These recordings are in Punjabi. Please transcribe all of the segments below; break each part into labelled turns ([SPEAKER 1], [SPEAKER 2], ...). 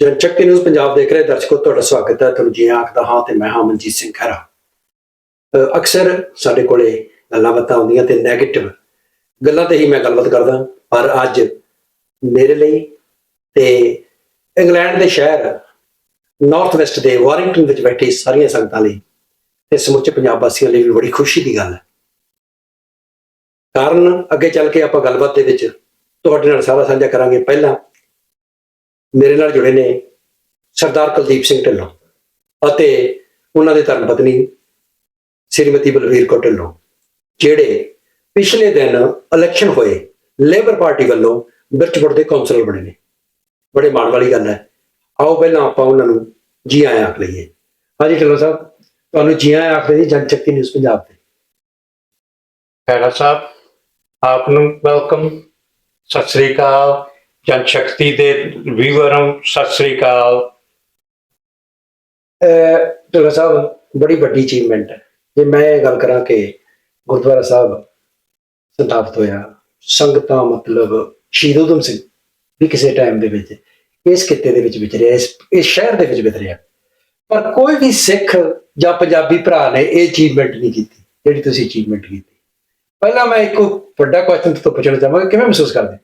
[SPEAKER 1] ਜਨਸ਼ਕਤੀ ਨਿਊਜ਼ ਪੰਜਾਬ ਦੇਖ ਰਹੇ ਦਰਸ਼ਕੋ, ਤੁਹਾਡਾ ਸਵਾਗਤ ਹੈ। ਤੁਹਾਨੂੰ ਜੀ ਆਖਦਾ ਹਾਂ ਤੇ ਮੈਂ ਹਾਂ ਮਨਜੀਤ ਸਿੰਘ ਖਹਿਰਾ। ਅਕਸਰ ਸਾਡੇ ਕੋਲੇ ਗੱਲਾਂ ਬਾਤਾਂ ਆਉਂਦੀਆਂ ਤੇ 네ਗੇਟਿਵ ਗੱਲਾਂ ਤੇ ਹੀ ਮੈਂ ਗੱਲਬਾਤ ਕਰਦਾ। ਪਰ ਅੱਜ ਮੇਰੇ ਲਈ ਤੇ ਇੰਗਲੈਂਡ ਦੇ ਸ਼ਹਿਰ ਨਾਰਥ ਵੈਸਟ ਦੇ ਵਾਰਿੰਗਟਨ ਵਿੱਚ ਬੈਠੀ ਸਾਰੀਆਂ ਸੰਗਤਾਂ ਲਈ ਤੇ ਸਮੁੱਚੇ ਪੰਜਾਬ ਵਾਸੀਆਂ ਲਈ ਵੀ ਬੜੀ ਖੁਸ਼ੀ ਦੀ ਗੱਲ ਹੈ। ਕਾਰਨ ਅੱਗੇ ਚੱਲ ਕੇ ਆਪਾਂ ਗੱਲਬਾਤ ਦੇ ਵਿੱਚ ਤੁਹਾਡੇ ਨਾਲ ਸਾਰਾ ਸਾਂਝਾ ਕਰਾਂਗੇ। ਪਹਿਲਾਂ ਮੇਰੇ ਨਾਲ ਜੁੜੇ ਨੇ ਸਰਦਾਰ ਕੁਲਦੀਪ ਸਿੰਘ ਢਿੱਲੋਂ ਅਤੇ ਉਹਨਾਂ ਦੇ ਧਰਮ ਪਤਨੀ ਸ੍ਰੀਮਤੀ ਬਲਵੀਰ ਕੌਰ ਢਿੱਲੋਂ, ਜਿਹੜੇ ਪਿਛਲੇ ਦਿਨ ਇਲੈਕਸ਼ਨ ਹੋਏ ਲੇਬਰ ਪਾਰਟੀ ਵੱਲੋਂ ਬਿਰਚਪੁਰ ਦੇ ਕੌਂਸਲਰ ਬਣੇ ਨੇ। ਬੜੇ ਮਾਣ ਵਾਲੀ ਗੱਲ ਹੈ। ਆਓ ਪਹਿਲਾਂ ਆਪਾਂ ਉਹਨਾਂ ਨੂੰ ਜੀ ਆਇਆਂ ਆਖ ਲਈਏ। ਹਾਂਜੀ ਢਿੱਲੋਂ ਸਾਹਿਬ, ਤੁਹਾਨੂੰ ਜੀ ਆਇਆਂ ਆਖ ਲਈ ਜਨਸ਼ਕਤੀ ਨਿਊਜ਼ ਪੰਜਾਬ ਤੇ।
[SPEAKER 2] ਖੈਰਾ ਸਾਹਿਬ, ਆਪ ਨੂੰ ਵੈਲਕਮ ਸਤਿ ਸ੍ਰੀ ਅਕਾਲ। ਜਨ ਸ਼ਕਤੀ ਦੇ ਵੀਵਰਾਂ ਸਤਿ ਸ੍ਰੀ ਅਕਾਲ।
[SPEAKER 1] ਅਹ ਸਾਹਿਬ, ਬੜੀ ਵੱਡੀ ਅਚੀਵਮੈਂਟ ਹੈ। ਜੇ ਮੈਂ ਇਹ ਗੱਲ ਕਰਾਂ ਕਿ ਗੁਰਦੁਆਰਾ ਸਾਹਿਬ ਸਥਾਪਿਤ ਹੋਇਆ, ਸੰਗਤਾਂ ਮਤਲਬ ਸ਼ਹੀਦ ਊਧਮ ਸਿੰਘ ਵੀ ਕਿਸੇ ਟਾਈਮ ਦੇ ਵਿੱਚ, ਇਸ ਕਿੱਤੇ ਦੇ ਵਿੱਚ ਵਿਚਰਿਆ ਇਸ ਇਸ ਸ਼ਹਿਰ ਦੇ ਵਿੱਚ ਵਿਚਰਿਆ ਪਰ ਕੋਈ ਵੀ ਸਿੱਖ ਜਾਂ ਪੰਜਾਬੀ ਭਰਾ ਨੇ ਇਹ ਅਚੀਵਮੈਂਟ ਨਹੀਂ ਕੀਤੀ, ਜਿਹੜੀ ਤੁਸੀਂ ਅਚੀਵਮੈਂਟ ਕੀਤੀ। ਪਹਿਲਾਂ ਮੈਂ ਇੱਕ ਵੱਡਾ ਕੁਐਸਚਨ ਤੋਂ ਪੁੱਛਣਾ ਚਾਹਾਂਗਾ, ਕਿਵੇਂ ਮਹਿਸੂਸ ਕਰਦੇ?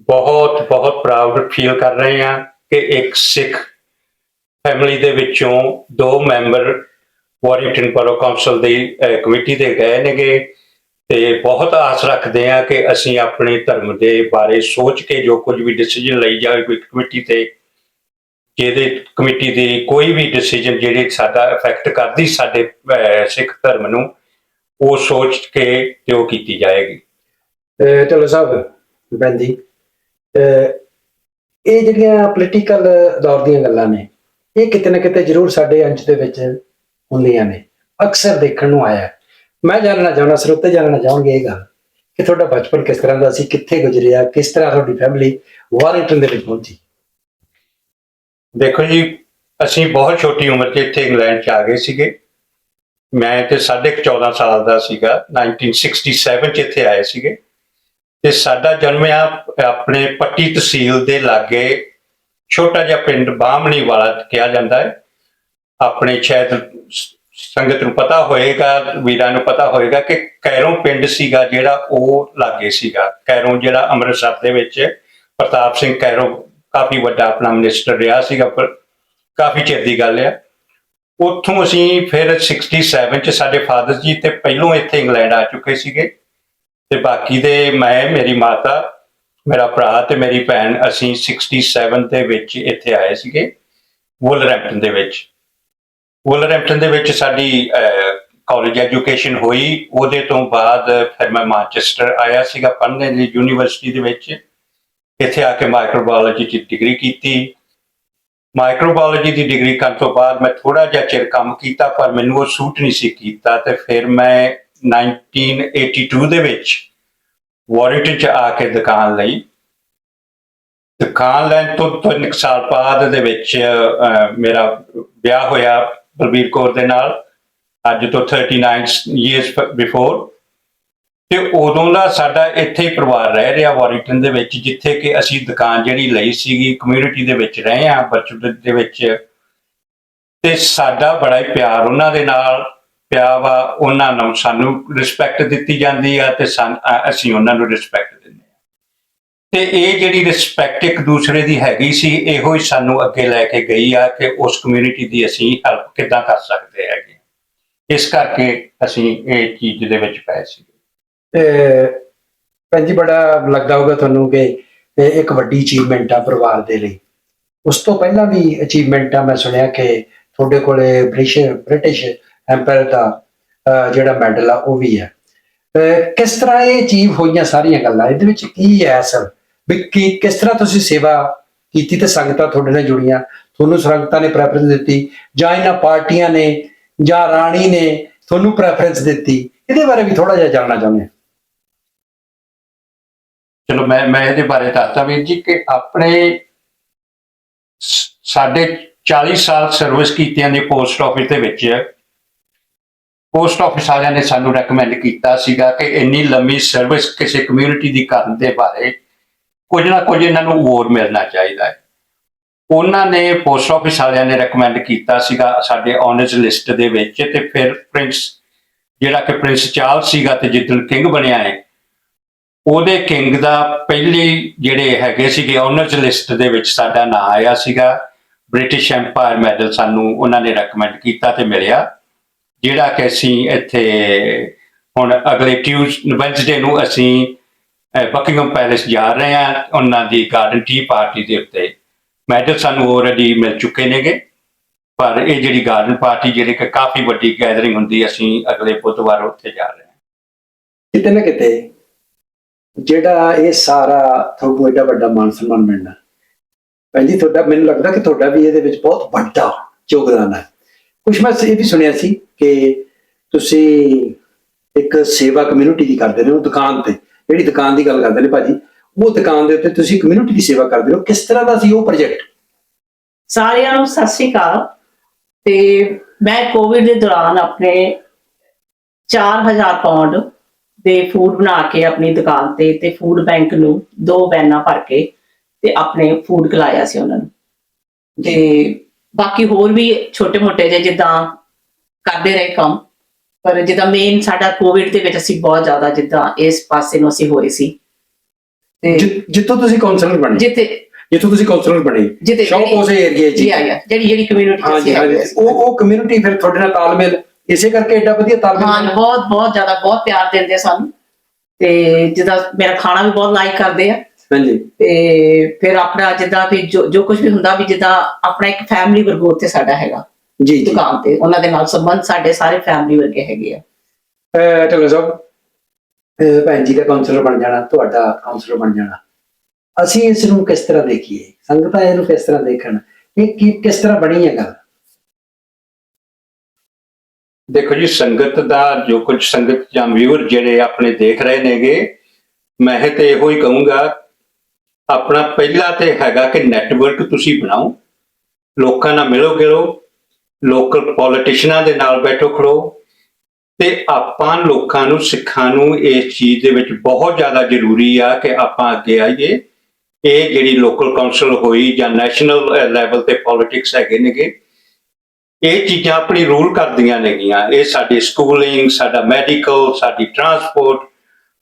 [SPEAKER 2] ਬਹੁਤ ਬਹੁਤ ਪ੍ਰਾਊਡ ਫੀਲ ਕਰ ਰਹੇ ਹਾਂ ਕਿ ਇੱਕ ਸਿੱਖ ਫੈਮਿਲੀ ਦੇ ਵਿੱਚੋਂ ਦੋ ਮੈਂਬਰ ਵਾਰਿੰਗਟਨ ਪਰੋ ਕਾਉਂਸਲ ਦੀ ਕਮੇਟੀ ਦੇ ਗਏ ਨੇਗੇ ਤੇ ਬਹੁਤ ਆਸ ਰੱਖਦੇ ਹਾਂ ਕਿ ਅਸੀਂ ਆਪਣੇ ਧਰਮ ਦੇ ਬਾਰੇ ਸੋਚ ਕੇ ਜੋ ਕੁਝ ਵੀ ਡਿਸੀਜਨ ਲਈ ਜਾਵੇ ਕੋਈ ਕਮੇਟੀ ਤੇ, ਜਿਹਦੇ ਕਮੇਟੀ ਦੀ ਕੋਈ ਵੀ ਡਿਸੀਜਨ ਜਿਹੜੀ ਸਾਡਾ ਇਫੈਕਟ ਕਰਦੀ ਸਾਡੇ ਸਿੱਖ ਧਰਮ ਨੂੰ, ਉਹ ਸੋਚ ਕੇ ਤੇ ਉਹ ਕੀਤੀ ਜਾਏਗੀ।
[SPEAKER 1] ਚਲੋ ਢਿੱਲੋਂ ਸਾਹਿਬ ਬੈਂਦੀ ਇਹ ਜਿਹੜੀਆਂ ਪੋਲੀਟੀਕਲ ਦੌਰ ਦੀਆਂ ਗੱਲਾਂ ਨੇ, ਇਹ ਕਿਤੇ ਨਾ ਕਿਤੇ ਜ਼ਰੂਰ ਸਾਡੇ ਅੰਸ਼ ਦੇ ਵਿੱਚ ਹੁੰਦੀਆਂ ਨੇ, ਅਕਸਰ ਦੇਖਣ ਨੂੰ ਆਇਆ ਮੈਂ ਜਾਣਨਾ ਚਾਹੁੰਦਾ ਸਰੋਤੇ ਜਾਣਨਾ ਚਾਹੁੰਗੇ ਇਹ ਗੱਲ ਕਿ ਤੁਹਾਡਾ ਬਚਪਨ ਕਿਸ ਤਰ੍ਹਾਂ ਦਾ ਸੀ, ਕਿੱਥੇ ਗੁਜ਼ਰਿਆ, ਕਿਸ ਤਰ੍ਹਾਂ ਤੁਹਾਡੀ ਫੈਮਿਲੀ ਵਾਰਿੰਗਟਨ ਦੇ ਵਿੱਚ ਪਹੁੰਚੀ?
[SPEAKER 2] ਦੇਖੋ ਜੀ, ਅਸੀਂ ਬਹੁਤ ਛੋਟੀ ਉਮਰ 'ਚ ਇੱਥੇ ਇੰਗਲੈਂਡ 'ਚ ਆ ਗਏ ਸੀਗੇ। ਮੈਂ ਤੇ ਸਾਢੇ ਕੁ 14 ਸਾਲ ਦਾ ਸੀਗਾ 1967 'ਚ ਇੱਥੇ ਆਏ ਸੀਗੇ। ਤੇ ਸਾਡਾ ਜਨਮ ਆ ਆਪਣੇ ਪੱਟੀ ਤਹਿਸੀਲ ਦੇ ਲਾਗੇ ਛੋਟਾ ਜਿਹਾ ਪਿੰਡ ਬਾਹਮਣੀ ਵਾਲਾ ਕਿਹਾ ਜਾਂਦਾ ਹੈ। ਆਪਣੇ ਸ਼ਾਇਦ ਸੰਗਤ ਨੂੰ ਪਤਾ ਹੋਏਗਾ, ਵੀਰਾਂ ਨੂੰ ਪਤਾ ਹੋਏਗਾ ਕਿ ਕੈਰੋਂ ਪਿੰਡ ਸੀਗਾ ਜਿਹੜਾ ਉਹ ਲਾਗੇ ਸੀਗਾ। ਕੈਰੋਂ ਜਿਹੜਾ ਅੰਮ੍ਰਿਤਸਰ ਦੇ ਵਿੱਚ ਪ੍ਰਤਾਪ ਸਿੰਘ ਕੈਰੋਂ ਕਾਫੀ ਵੱਡਾ ਆਪਣਾ ਮਿਨਿਸਟਰ ਰਿਹਾ ਸੀਗਾ, ਪਰ ਕਾਫੀ ਚਿਰ ਦੀ ਗੱਲ ਆ। ਉੱਥੋਂ ਅਸੀਂ ਫਿਰ 67 ਚ ਸਾਡੇ ਫਾਦਰ ਜੀ ਤੇ ਪਹਿਲੋਂ ਇੱਥੇ ਇੰਗਲੈਂਡ ਆ ਚੁੱਕੇ ਸੀਗੇ। ਤੇ ਬਾਕੀ ਦੇ ਮੈਂ, ਮੇਰੀ ਮਾਤਾ, ਮੇਰਾ ਭਰਾ ਤੇ ਮੇਰੀ ਭੈਣ ਅਸੀਂ 67 ਦੇ ਵਿੱਚ ਇੱਥੇ ਆਏ ਸੀਗੇ ਵੁਲਰੈਂਪਟਨ ਦੇ ਵਿੱਚ। ਵੁਲਰੈਂਪਟਨ ਦੇ ਵਿੱਚ ਸਾਡੀ ਕਾਲਜ ਐਜੂਕੇਸ਼ਨ ਹੋਈ, ਉਹਦੇ ਤੋਂ ਬਾਅਦ ਫਿਰ ਮੈਂ ਮਾਂਚੈਸਟਰ ਆਇਆ ਸੀਗਾ, ਪੜ੍ਹਨ ਲਈ ਯੂਨੀਵਰਸਿਟੀ ਦੇ ਵਿੱਚ। ਇੱਥੇ ਆ ਕੇ ਮਾਈਕਰੋਬਾਇਓਲੋਜੀ ਦੀ ਡਿਗਰੀ ਕੀਤੀ। ਮਾਈਕਰੋਬਾਇਓਲੋਜੀ ਦੀ ਡਿਗਰੀ ਕਰਨ ਤੋਂ ਬਾਅਦ ਮੈਂ ਥੋੜਾ ਜਿਹਾ ਚਿਰ ਕੰਮ ਕੀਤਾ, ਪਰ ਮੈਨੂੰ ਉਹ ਸੂਟ ਨਹੀਂ ਸੀ ਕੀਤਾ ਤੇ ਫਿਰ ਮੈਂ 1982 ਦੇ ਵਿੱਚ ਵਾਰਿੰਗਟਨ ਚ ਆ ਕੇ ਦੁਕਾਨ ਲਈ। ਦੁਕਾਨ ਲੈਣ ਤੋਂ ਤਿੰਨ ਕੁ ਸਾਲ ਬਾਅਦ ਦੇ ਵਿੱਚ ਮੇਰਾ ਵਿਆਹ ਹੋਇਆ ਬਲਬੀਰ ਕੌਰ ਦੇ ਨਾਲ, ਅੱਜ ਤੋਂ 39 ਇਅਰਸ ਬਿਫੋਰ ਤੇ ਉਦੋਂ ਦਾ ਸਾਡਾ ਇੱਥੇ ਹੀ ਪਰਿਵਾਰ ਰਹਿ ਰਿਹਾ ਵਾਰਿੰਗਟਨ ਦੇ ਵਿੱਚ, ਜਿੱਥੇ ਕਿ ਅਸੀਂ ਦੁਕਾਨ ਜਿਹੜੀ ਲਈ ਸੀਗੀ ਕਮਿਊਨਿਟੀ ਦੇ ਵਿੱਚ ਰਹੇ ਆ ਬਚਪਨ ਦੇ ਵਿੱਚ। ਤੇ ਸਾਡਾ ਬੜਾ ਹੀ ਪਿਆਰ ਉਹਨਾਂ ਦੇ ਨਾਲ ਪਿਆ ਵਾ, ਉਹਨਾਂ ਨੂੰ ਸਾਨੂੰ ਰਿਸਪੈਕਟ ਦਿੱਤੀ ਜਾਂਦੀ ਆ ਤੇ ਸਾਨ- ਅਸੀਂ ਉਹਨਾਂ ਨੂੰ ਰਿਸਪੈਕਟ ਦਿੰਦੇ ਆ। ਤੇ ਇਹ ਜਿਹੜੀ ਰਿਸਪੈਕਟ ਇੱਕ ਦੂਸਰੇ ਦੀ ਹੈਗੀ ਸੀ, ਇਹੋ ਹੀ ਸਾਨੂੰ ਅੱਗੇ ਲੈ ਕੇ ਗਈ ਆ ਕਿ ਉਸ ਕਮਿਊਨਿਟੀ ਦੀ ਅਸੀਂ ਹੈਲਪ ਕਿੱਦਾਂ ਕਰ ਸਕਦੇ ਹੈਗੇ। ਇਸ ਕਰਕੇ ਅਸੀਂ ਇਹ ਚੀਜ਼ ਦੇ ਵਿੱਚ ਪਏ ਸੀ।
[SPEAKER 1] ਤੇ ਭੈਣ ਜੀ, ਬੜਾ ਲੱਗਦਾ ਹੋਊਗਾ ਤੁਹਾਨੂੰ ਕਿ ਇਹ ਇੱਕ ਵੱਡੀ ਅਚੀਵਮੈਂਟ ਆ ਪਰਿਵਾਰ ਦੇ ਲਈ। ਉਸ ਤੋਂ ਪਹਿਲਾਂ ਵੀ ਅਚੀਵਮੈਂਟ ਆ, ਮੈਂ ਸੁਣਿਆ ਕਿ ਤੁਹਾਡੇ ਕੋਲੇ ਬ੍ਰਿਟਿਸ਼ ਬ੍ਰਿਟਿਸ਼ ਐਮਪਾਇਰ ਦਾ ਜਿਹੜਾ ਮੈਡਲ ਆ, ਉਹ ਵੀ ਹੈ। ਕਿਸ ਤਰ੍ਹਾਂ ਇਹ ਅਚੀਵ ਹੋਈਆਂ ਸਾਰੀਆਂ ਗੱਲਾਂ? ਇਹਦੇ ਵਿੱਚ ਕੀ ਹੈ ਅਸਲ? ਵੀ ਕੀ, ਕਿਸ ਤਰ੍ਹਾਂ ਤੁਸੀਂ ਸੇਵਾ ਕੀਤੀ ਤੇ ਸੰਗਤਾਂ ਤੁਹਾਡੇ ਨਾਲ ਜੁੜੀਆਂ? ਤੁਹਾਨੂੰ ਸੰਗਤਾਂ ਨੇ ਪ੍ਰੈਫਰੈਂਸ ਦਿੱਤੀ, ਜਾਂ ਇਹਨਾਂ ਪਾਰਟੀਆਂ ਨੇ, ਜਾਂ ਰਾਣੀ ਨੇ ਤੁਹਾਨੂੰ ਪ੍ਰੈਫਰੈਂਸ ਦਿੱਤੀ? ਇਹਦੇ ਬਾਰੇ ਵੀ ਥੋੜਾ ਜਿਹਾ ਜਾਣਨਾ ਚਾਹੁੰਦੇ ਹਾਂ।
[SPEAKER 2] ਚਲੋ, ਮੈਂ ਮੈਂ ਇਹਦੇ ਬਾਰੇ ਦੱਸਦਾ ਵੀਰ ਜੀ ਕਿ ਆਪਣੇ ਸ- ਸਾਡੇ 40 ਸਾਲ ਸਰਵਿਸ ਕੀਤਿਆਂ ਦੀ ਪੋਸਟ ਆਫਿਸ ਦੇ ਵਿੱਚ ਪੋਸਟ ਆਫਿਸ ਵਾਲਿਆਂ ਨੇ ਸਾਨੂੰ ਰეკਮੈਂਡ ਕੀਤਾ ਸੀਗਾ ਕਿ ਇੰਨੀ ਲੰਮੀ ਸਰਵਿਸ ਕਿਸੇ ਕਮਿਊਨਿਟੀ ਦੀ ਕਰਨ ਦੇ ਬਾਰੇ ਕੁਝ ਨਾ ਕੁਝ ਇਹਨਾਂ ਨੂੰ ਹੋਰ ਮਿਲਣਾ ਚਾਹੀਦਾ ਹੈ। ਉਹਨਾਂ ਨੇ ਪੋਸਟ ਆਫਿਸ ਵਾਲਿਆਂ ਨੇ ਰეკਮੈਂਡ ਕੀਤਾ ਸੀਗਾ ਸਾਡੇ ਆਨਰਸ ਲਿਸਟ ਦੇ ਵਿੱਚ ਤੇ ਫਿਰ ਪ੍ਰਿੰਸ ਜਿਹੜਾ ਕਿ ਪ੍ਰਿੰਸ ਚਾਰਲਸ ਸੀਗਾ ਤੇ ਜਿੱਦਣ ਕਿੰਗ ਬਣਿਆ ਹੈ, ਉਹਦੇ ਕਿੰਗ ਦਾ ਪਹਿਲੀ ਜਿਹੜੇ ਹੈਗੇ ਸੀਗੇ ਆਨਰਸ ਲਿਸਟ ਦੇ ਵਿੱਚ ਸਾਡਾ ਨਾਮ ਆਇਆ ਸੀਗਾ। ਬ੍ਰਿਟਿਸ਼ ਐਮਪਾਇਰ ਮੈਡਲ ਸਾਨੂੰ ਉਹਨਾਂ ਨੇ ਰეკਮੈਂਡ ਕੀਤਾ ਤੇ ਮਿਲਿਆ। ਜਿਹੜਾ ਕਿ ਅਸੀਂ ਇੱਥੇ ਹੁਣ ਅਗਲੇ ਟਿਊਸ ਵੈਂਸਡੇ ਨੂੰ ਅਸੀਂ ਬਕਿੰਗਮ ਪੈਲੇਸ ਜਾ ਰਹੇ ਹਾਂ, ਉਹਨਾਂ ਦੀ ਗਾਰਡਨ ਟੀ ਪਾਰਟੀ ਦੇ ਉੱਤੇ। ਮੈਡਲ ਸਾਨੂੰ ਆਲਰੇਡੀ ਮਿਲ ਚੁੱਕੇ ਨੇਗੇ, ਪਰ ਇਹ ਜਿਹੜੀ ਗਾਰਡਨ ਪਾਰਟੀ ਜਿਹੜੀ ਕਿ ਕਾਫੀ ਵੱਡੀ ਗੈਦਰਿੰਗ ਹੁੰਦੀ ਅਸੀਂ ਅਗਲੇ ਬੁੱਧਵਾਰ ਉੱਥੇ ਜਾ ਰਹੇ ਹਾਂ।
[SPEAKER 1] ਕਿਤੇ ਨਾ ਕਿਤੇ ਜਿਹੜਾ ਇਹ ਸਾਰਾ ਤੁਹਾਨੂੰ ਐਡਾ ਵੱਡਾ ਮਾਨ ਸਨਮਾਨ ਮਿਲਣਾ, ਭੈਣ ਜੀ, ਤੁਹਾਡਾ ਮੈਨੂੰ ਲੱਗਦਾ ਕਿ ਤੁਹਾਡਾ ਵੀ ਇਹਦੇ ਵਿੱਚ ਬਹੁਤ ਵੱਡਾ ਯੋਗਦਾਨ ਹੈ। ਕੁਝ ਮੈਂ ਇਹ ਵੀ ਸੁਣਿਆ ਸੀ ਕਿ ਤੁਸੀਂ ਇੱਕ ਸੇਵਾ ਕਮਿਊਨਿਟੀ ਦੀ ਕਰਦੇ ਨੇ ਉਹ ਦੁਕਾਨ ਤੇ। ਜਿਹੜੀ ਦੁਕਾਨ ਦੀ ਗੱਲ ਕਰਦੇ ਨੇ ਭਾਜੀ, ਉਹ ਦੁਕਾਨ ਦੇ ਉੱਤੇ ਤੁਸੀਂ ਕਮਿਊਨਿਟੀ ਦੀ ਸੇਵਾ ਕਰਦੇ ਹੋ। ਕਿਸ ਤਰ੍ਹਾਂ ਦਾ ਸੀ ਉਹ ਪ੍ਰੋਜੈਕਟ
[SPEAKER 3] ਸਾਰਿਆਂ ਨੂੰ ਸਤਿ ਸ਼੍ਰੀ ਅਕਾਲ। ਤੇ ਮੈਂ ਕੋਵਿਡ ਦੇ ਦੌਰਾਨ ਆਪਣੇ 4000 ਪਾਉਂਡ ਦੇ ਫੂਡ ਬਣਾ ਕੇ ਆਪਣੀ ਦੁਕਾਨ ਤੇ ਤੇ ਫੂਡ ਬੈਂਕ ਨੂੰ ਦੋ ਬੈਨਾਂ ਭਰ ਕੇ ਤੇ ਆਪਣੇ ਫੂਡ ਖਿਲਾਇਆ ਸੀ ਉਹਨਾਂ ਨੂੰ। ਤੇ ਬਾਕੀ ਹੋਰ ਵੀ ਛੋਟੇ-ਮੋਟੇ ਜਿਹੇ ਜਿੱਦਾਂ ਕਰਦੇ ਰਹੇ ਕੰਮ ਪਰ ਜਿੱਦਾਂ ਮੇਨ ਸਾਡਾ ਕੋਵਿਡ ਦੇ ਵਿੱਚ ਅਸੀਂ ਬਹੁਤ ਜ਼ਿਆਦਾ ਜਿੱਦਾਂ ਇਸ ਪਾਸੇ ਨੂੰ ਅਸੀਂ ਹੋਏ ਸੀ। ਤੇ
[SPEAKER 1] ਜਿ- ਜਿੱਥੋਂ ਤੁਸੀਂ ਕਾਉਂਸਲਰ ਬਣੇ।
[SPEAKER 3] ਜਿੱਥੇ
[SPEAKER 1] ਜਿੱਥੋਂ ਤੁਸੀਂ ਕਾਉਂਸਲਰ ਬਣੇ। ਸ਼ੌਪ ਉਸ ਏਰੀਏ 'ਚ
[SPEAKER 3] ਜੀ ਆ ਗਿਆ ਜਿਹੜੀ ਜਿਹੜੀ ਕਮਿਊਨਿਟੀ
[SPEAKER 1] ਹਾਂਜੀ ਉਹ ਉਹ ਕਮਿਊਨਿਟੀ ਫਿਰ ਤੁਹਾਡੇ ਨਾਲ ਤਾਲਮੇਲ ਇਸੇ ਕਰਕੇ ਏਡਾ ਵਧੀਆ
[SPEAKER 3] ਹਾਂ
[SPEAKER 1] ਤਾਲਮੇਲ
[SPEAKER 3] ਬਹੁਤ ਬਹੁਤ ਜ਼ਿਆਦਾ ਬਹੁਤ ਪਿਆਰ ਦਿੰਦੇ ਸਾਨੂੰ। ਤੇ ਜਿੱਦਾਂ ਮੇਰਾ ਖਾਣਾ ਵੀ ਬਹੁਤ ਲਾਈਕ ਕਰਦੇ ਆ।
[SPEAKER 1] ਹਾਂਜੀ।
[SPEAKER 3] ਤੇ ਫਿਰ ਆਪਣਾ ਜਿੱਦਾਂ ਵੀ ਜੋ ਜੋ ਕੁਝ ਵੀ ਹੁੰਦਾ ਵੀ ਜਿੱਦਾਂ ਆਪਣਾ ਇੱਕ ਫੈਮਿਲੀ ਵਰਗੋ ਉੱਥੇ ਸਾਡਾ ਹੈਗਾ।
[SPEAKER 1] ਜੀ ਜੀ।
[SPEAKER 3] ਦੁਕਾਨ ਤੇ ਉਹਨਾਂ ਦੇ ਨਾਲ ਸੰਬੰਧ ਸਾਡੇ ਸਾਰੇ ਫੈਮਿਲੀ ਵਰਗੇ ਹੈਗੇ ਆ।
[SPEAKER 1] ਢਿੱਲੋਂ ਸਾਹਿਬ ਭੈਣ ਜੀ ਦਾ ਕਾਉਂਸਲਰ ਬਣ ਜਾਣਾ ਤੁਹਾਡਾ ਕਾਉਂਸਲਰ ਬਣ ਜਾਣਾ। ਅਸੀਂ ਇਸ ਨੂੰ ਕਿਸ ਤਰ੍ਹਾਂ ਦੇਖੀਏ? ਸੰਗਤਾਂ ਇਹਨੂੰ ਕਿਸ ਤਰ੍ਹਾਂ ਦੇਖਣ? ਇਹ ਕੀ ਕਿਸ ਤਰ੍ਹਾਂ ਬਣੀ ਹੈ ਗੱਲ?
[SPEAKER 2] ਦੇਖੋ ਜੀ ਸੰਗਤ ਦਾ ਜੋ ਕੁਝ ਸੰਗਤ ਜਾਂ ਵਿਊਅਰ ਜਿਹੜੇ ਆਪਣੇ ਦੇਖ ਰਹੇ ਨੇਗੇ ਮੈਂ ਤੇ ਇਹੋ ਹੀ ਕਹੂੰਗਾ ਆਪਣਾ ਪਹਿਲਾ ਤੇ ਹੈਗਾ ਕਿ ਨੈਟਵਰਕ ਤੁਸੀਂ ਬਣਾਓ। ਲੋਕਾਂ ਨਾਲ ਮਿਲੋ ਗਿਲੋ ਲੋਕਲ ਪੋਲੀਟੀਸ਼ੀਅਨਾਂ ਦੇ ਨਾਲ ਬੈਠੋ ਖੜੋ। ਤੇ ਆਪਾਂ ਲੋਕਾਂ ਨੂੰ, ਸਿੱਖਾਂ ਨੂੰ ਇਸ ਚੀਜ਼ ਦੇ ਵਿੱਚ ਬਹੁਤ ਜ਼ਿਆਦਾ ਜ਼ਰੂਰੀ ਆ ਕਿ ਆਪਾਂ ਅੱਗੇ ਆਈਏ। ਇਹ ਜਿਹੜੀ ਲੋਕਲ ਕਾਉਂਸਲ ਹੋਈ ਜਾਂ ਨੈਸ਼ਨਲ ਲੈਵਲ ਤੇ ਪੋਲਿਟਿਕਸ ਹੈਗੇ ਨੇਗੇ, ਇਹ ਚੀਜ਼ਾਂ ਆਪਣੀ ਰੂਲ ਕਰਦੀਆਂ ਨੇਗੀਆਂ। ਇਹ ਸਾਡੀ ਸਕੂਲਿੰਗ ਸਾਡਾ ਮੈਡੀਕਲ ਸਾਡੀ ਟਰਾਂਸਪੋਰਟ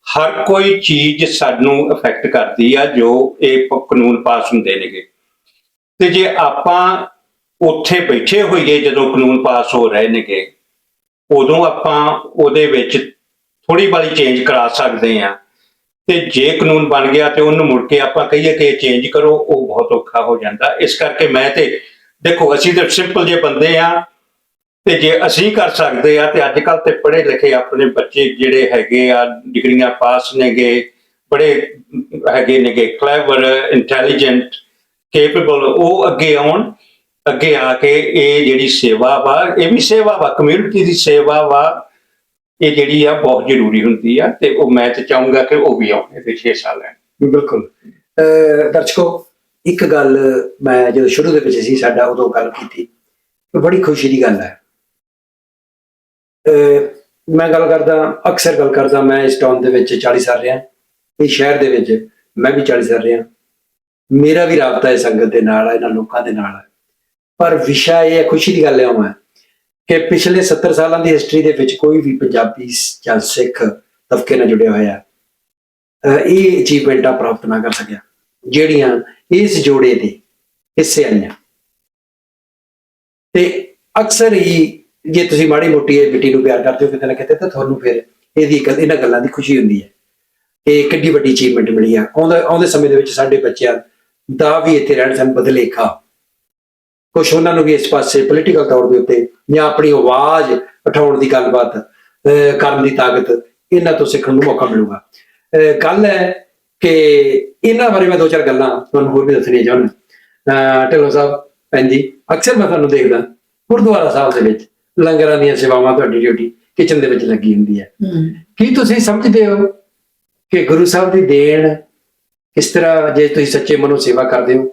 [SPEAKER 2] ਹਰ ਕੋਈ ਚੀਜ਼ ਸਾਨੂੰ ਅਫੈਕਟ ਕਰਦੀ ਆ ਜੋ ਇਹ ਕਾਨੂੰਨ ਪਾਸ ਹੁੰਦੇ ਨੇਗੇ। ਤੇ ਜੇ ਆਪਾਂ ਉੱਥੇ ਬੈਠੇ ਹੋਈਏ ਜਦੋਂ ਕਾਨੂੰਨ ਪਾਸ ਹੋ ਰਹੇ ਨੇਗੇ, ਉਦੋਂ ਆਪਾਂ ਉਹਦੇ ਵਿੱਚ ਥੋੜੀ ਬਾਲੀ ਚੇਂਜ ਕਰਾ ਸਕਦੇ ਆ। ਤੇ ਜੇ ਕਾਨੂੰਨ ਬਣ ਗਿਆ ਤੇ ਉਹਨੂੰ ਮੁੜ ਕੇ ਆਪਾਂ ਕਹੀਏ ਕਿ ਇਹ ਚੇਂਜ ਕਰੋ, ਉਹ ਬਹੁਤ ਔਖਾ ਹੋ ਜਾਂਦਾ। ਇਸ ਕਰਕੇ ਮੈਂ ਤੇ, ਦੇਖੋ ਅਸੀਂ ਤਾਂ ਸਿੰਪਲ ਜੇ ਬੰਦੇ ਆ ਤੇ ਜੇ ਅਸੀਂ ਕਰ ਸਕਦੇ ਆ ਤੇ ਅੱਜ ਕੱਲ ਤੇ ਪੜ੍ਹੇ ਲਿਖੇ ਆਪਣੇ ਬੱਚੇ ਜਿਹੜੇ ਹੈਗੇ ਆ, ਡਿਗਰੀਆਂ ਪਾਸ ਨੇਗੇ, ਬੜੇ ਹੈਗੇ ਨੇਗੇ ਕਲੇਵਰ ਇੰਟੈਲੀਜੈਂਟ ਕੇਪੇਬਲ ਉਹ ਅੱਗੇ ਆਉਣ, ਅੱਗੇ ਆ ਕੇ ਇਹ ਜਿਹੜੀ ਸੇਵਾ ਵਾ, ਇਹ ਵੀ ਸੇਵਾ ਵਾ ਕਮਿਊਨਿਟੀ ਦੀ ਸੇਵਾ ਵਾ, ਇਹ ਜਿਹੜੀ ਆ ਬਹੁਤ ਜ਼ਰੂਰੀ ਹੁੰਦੀ ਆ ਤੇ ਉਹ ਮੈਂ ਤੇ ਚਾਹੂੰਗਾ ਕਿ ਉਹ ਵੀ ਆਉਣ ਇਹਦੇ 6 ਸਾਲ ਹੈ
[SPEAKER 1] ਬਿਲਕੁਲ। ਦਰਸ਼ਕੋ, ਇੱਕ ਗੱਲ ਮੈਂ ਜਦੋਂ ਸ਼ੁਰੂ ਦੇ ਵਿੱਚ ਸੀ ਸਾਡਾ ਉਦੋਂ ਗੱਲ ਕੀਤੀ ਬੜੀ ਖੁਸ਼ੀ ਦੀ ਗੱਲ ਹੈ। ਮੈਂ ਗੱਲ ਕਰਦਾ, ਅਕਸਰ ਗੱਲ ਕਰਦਾ ਮੈਂ ਇਸ ਟਾਊਨ ਦੇ ਵਿੱਚ 40 ਸਾਲ ਰਿਹਾ ਇਸ ਸ਼ਹਿਰ ਦੇ ਵਿੱਚ ਮੈਂ ਵੀ 40 ਸਾਲ ਰਿਹਾ। ਮੇਰਾ ਵੀ ਰਾਬਤਾ ਹੈ ਸੰਗਤ ਦੇ ਨਾਲ ਇਹਨਾਂ ਲੋਕਾਂ ਦੇ ਨਾਲ ਪਰ ਵਿਸ਼ਾ ਇਹ ਹੈ, ਖੁਸ਼ੀ ਦੀ ਗੱਲ ਇਹ ਹੈ ਕਿ ਪਿਛਲੇ 70 ਸਾਲਾਂ ਦੀ ਹਿਸਟਰੀ ਦੇ ਵਿੱਚ ਕੋਈ ਵੀ ਪੰਜਾਬੀ ਜਾਂ ਸਿੱਖ ਤਬਕੇ ਨਾਲ ਜੁੜਿਆ ਹੋਇਆ ਇਹ ਅਚੀਵਮੈਂਟਾਂ ਪ੍ਰਾਪਤ ਨਾ ਕਰ ਸਕਿਆ, ਜਿਹੜੀਆਂ ਇਸ ਜੋੜੇ ਦੇ ਹਿੱਸੇ ਆਈਆਂ। ਤੇ ਅਕਸਰ ਹੀ ਜੇ ਤੁਸੀਂ ਮਾੜੀ ਮੋਟੀ ਇਹ ਬਿੱਟੀ ਨੂੰ ਪਿਆਰ ਕਰਦੇ ਹੋ ਕਿਤੇ ਨਾ ਕਿਤੇ, ਤਾਂ ਤੁਹਾਨੂੰ ਫਿਰ ਇਹਦੀ ਇਹਨਾਂ ਗੱਲਾਂ ਦੀ ਖੁਸ਼ੀ ਹੁੰਦੀ ਹੈ। ਇਹ ਕਿੱਡੀ ਵੱਡੀ ਅਚੀਵਮੈਂਟ ਮਿਲੀ ਆ। ਆਉਂਦੇ ਆਉਂਦੇ ਸਮੇਂ ਦੇ ਵਿੱਚ ਸਾਡੇ ਬੱਚਿਆਂ ਦਾ ਵੀ ਇੱਥੇ ਰਹਿਣ ਸਨ ਬਦਲੇਖਾ ਕੁਛ ਉਹਨਾਂ ਨੂੰ ਵੀ ਇਸ ਪਾਸੇ ਪੋਲੀਟੀਕਲ ਤੌਰ ਦੇ ਉੱਤੇ ਜਾਂ ਆਪਣੀ ਆਵਾਜ਼ ਉਠਾਉਣ ਦੀ ਗੱਲਬਾਤ ਕਰਨ ਦੀ ਤਾਕਤ ਇਹਨਾਂ ਤੋਂ ਸਿੱਖਣ ਨੂੰ ਮੌਕਾ ਮਿਲੂਗਾ। ਗੱਲ ਹੈ ਕਿ ਇਹਨਾਂ ਬਾਰੇ ਮੈਂ ਦੋ ਚਾਰ ਗੱਲਾਂ ਤੁਹਾਨੂੰ ਹੋਰ ਵੀ ਦੱਸਣੀਆਂ ਚਾਹੁੰਦਾ। ਅਹ, ਢਿੱਲੋਂ ਸਾਹਿਬ, ਭੈਣ ਅਕਸਰ ਮੈਂ ਤੁਹਾਨੂੰ ਦੇਖਦਾ ਗੁਰਦੁਆਰਾ ਸਾਹਿਬ ਦੇ ਵਿੱਚ। ਲੰਗਰਾਂ ਦੀਆਂ ਸੇਵਾਵਾਂ ਤੁਹਾਡੀ ਡਿਊਟੀ ਕਿਚਨ ਦੇ ਵਿੱਚ ਲੱਗੀ ਹੁੰਦੀ ਹੈ। ਕੀ ਤੁਸੀਂ ਸਮਝਦੇ ਹੋ ਕਿ ਗੁਰੂ ਸਾਹਿਬ ਦੀ ਦੇਣ ਕਿਸ ਤਰ੍ਹਾਂ ਜੇ ਤੁਸੀਂ ਸੱਚੇ ਮਨੋਂ ਸੇਵਾ ਕਰਦੇ ਹੋ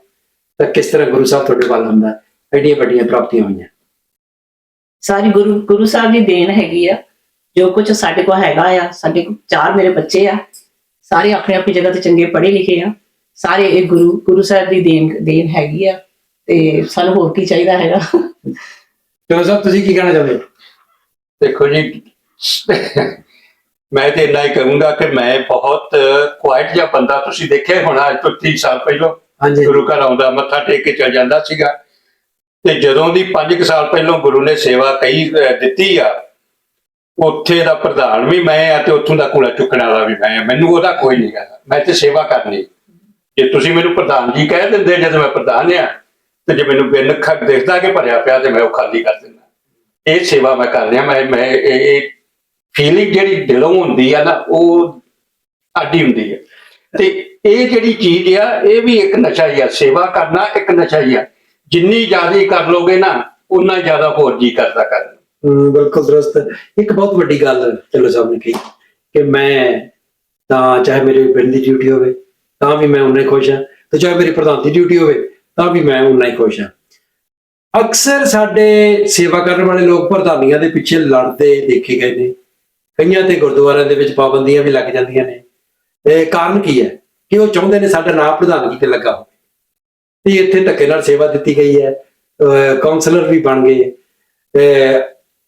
[SPEAKER 1] ਤਾਂ ਕਿਸ ਤਰ੍ਹਾਂ ਗੁਰੂ ਸਾਹਿਬ ਤੁਹਾਡੇ ਵੱਲ ਹੁੰਦਾ? ਐਡੀਆਂ ਵੱਡੀਆਂ ਪ੍ਰਾਪਤੀਆਂ ਹੋਈਆਂ।
[SPEAKER 3] ਸਾਰੀ ਗੁਰੂ ਗੁਰੂ ਸਾਹਿਬ ਦੀ ਦੇਣ ਹੈਗੀ ਆ। ਜੋ ਕੁਝ ਸਾਡੇ ਕੋਲ ਹੈਗਾ ਆ ਸਾਡੇ ਕੋਲ ਚਾਰ ਮੇਰੇ ਬੱਚੇ ਆ। ਸਾਰੇ ਆਪਣੀ ਆਪਣੀ ਜਗ੍ਹਾ ਤੇ ਚੰਗੇ ਪੜ੍ਹੇ ਲਿਖੇ ਆ। ਸਾਰੇ ਇਹ ਗੁਰੂ ਗੁਰੂ ਸਾਹਿਬ ਦੀ ਦੇਣ ਦੇਣ ਹੈਗੀ ਆ। ਤੇ ਸਾਨੂੰ ਹੋਰ ਕੀ ਚਾਹੀਦਾ ਹੈਗਾ?
[SPEAKER 1] ਚਲੋ ਸਾਹਿਬ ਤੁਸੀਂ ਕੀ ਕਹਿਣਾ ਚਾਹੁੰਦੇ? ਹੋ
[SPEAKER 2] ਦੇਖੋ ਜੀ ਮੈਂ ਤੇ ਇੰਨਾ ਹੀ ਕਹੂੰਗਾ ਕਿ ਮੈਂ ਬਹੁਤ ਕੁਆਇਟ ਜਿਹਾ ਬੰਦਾ ਤੁਸੀਂ ਦੇਖਿਆ ਹੋਣਾ ਅੱਜ ਤੋਂ 30 ਸਾਲ ਪਹਿਲਾਂ ਗੁਰੂ ਘਰ ਆਉਂਦਾ ਮੱਥਾ ਟੇਕ ਕੇ ਚਲ ਜਾਂਦਾ ਸੀਗਾ। ਤੇ ਜਦੋਂ ਦੀ 5 ਸਾਲ ਪਹਿਲਾਂ ਗੁਰੂ ਨੇ ਸੇਵਾ ਕਈ ਅਹ, ਦਿੱਤੀ ਆ ਉੱਥੇ ਦਾ ਪ੍ਰਧਾਨ ਵੀ ਮੈਂ ਆ ਤੇ ਉੱਥੋਂ ਦਾ ਕੂੜਾ ਚੁੱਕਣ ਵਾਲਾ ਵੀ ਮੈਂ ਮੈਨੂੰ ਉਹਦਾ ਕੋਈ ਨਹੀਂ ਗਾ ਮੈਂ ਤੇ ਸੇਵਾ ਕਰਨੀ। ਜੇ ਤੁਸੀਂ ਮੈਨੂੰ ਪ੍ਰਧਾਨ ਜੀ ਕਹਿ ਦਿੰਦੇ ਜਦੋਂ ਮੈਂ ਪ੍ਰਧਾਨ ਆ ਤੇ ਜੇ ਮੈਨੂੰ ਬਿਨ ਖੱਟ ਦਿਖਦਾ ਕਿ ਭਰਿਆ ਪਿਆ ਤੇ ਮੈਂ ਉਹ ਖਾਲੀ ਕਰ ਦਿੰਦਾ। ਇਹ ਸੇਵਾ ਮੈਂ ਕਰ ਰਿਹਾ ਮੈਂ ਮੈਂ ਇਹ ਫੀਲਿੰਗ ਜਿਹੜੀ ਦਿਲੋਂ ਹੁੰਦੀ ਆ ਨਾ ਉਹ ਆਡੀ ਹੁੰਦੀ ਹੈ ਤੇ ਇਹ ਜਿਹੜੀ ਚੀਜ਼ ਆ ਇਹ ਵੀ ਇੱਕ ਨਸ਼ਾ ਹੀ ਆ। ਸੇਵਾ ਕਰਨਾ ਇੱਕ ਨਸ਼ਾ ਹੀ ਆ। ਜਿੰਨੀ ਜ਼ਿਆਦਾ ਕਰ ਲੋਗੇ ਨਾ ਉਨਾ ਜ਼ਿਆਦਾ ਹੋਰ ਜੀ ਕਰਦਾ ਕਰਨ
[SPEAKER 1] ਹਮ, ਬਿਲਕੁਲ ਦਰਸਤ। ਇੱਕ ਬਹੁਤ ਵੱਡੀ ਗੱਲ ਚਲੋ ਸਾਹਿਬ ਨੇ ਕਹੀ ਕਿ ਮੈਂ ਤਾਂ ਚਾਹੇ ਮੇਰੇ ਪਿੰਡ ਦੀ ਡਿਊਟੀ ਹੋਵੇ ਤਾਂ ਵੀ ਮੈਂ ਉਨਾ ਖੁਸ਼ ਹਾਂ ਤੇ ਚਾਹੇ ਮੇਰੀ ਪ੍ਰਧਾਨ ਦੀ ਡਿਊਟੀ ਹੋਵੇ ਤਾਂ ਵੀ ਮੈਂ ਉਨਾ ਹੀ ਖੁਸ਼ ਹਾਂ। ਅਕਸਰ ਸਾਡੇ ਸੇਵਾ ਕਰਨ ਵਾਲੇ ਲੋਕ ਪ੍ਰਧਾਨੀਆਂ ਦੇ ਪਿੱਛੇ ਲੜਦੇ ਦੇਖੇ ਗਏ ਨੇ। ਕਈਆਂ ਤੇ ਗੁਰਦੁਆਰਿਆਂ ਦੇ ਵਿੱਚ ਪਾਬੰਦੀਆਂ ਵੀ ਲੱਗ ਜਾਂਦੀਆਂ ਨੇ। ਤੇ ਕਾਰਨ ਕੀ ਹੈ ਕਿ ਉਹ ਚਾਹੁੰਦੇ ਨੇ ਸਾਡਾ ਨਾਂ ਪ੍ਰਧਾਨਗੀ ਤੇ ਲੱਗਾ ਹੋਵੇ। ਤੇ ਇੱਥੇ ਧੱਕੇ ਨਾਲ ਸੇਵਾ ਦਿੱਤੀ ਗਈ ਹੈ, ਅਹ ਕਾਉਂਸਲਰ ਵੀ ਬਣ ਗਏ।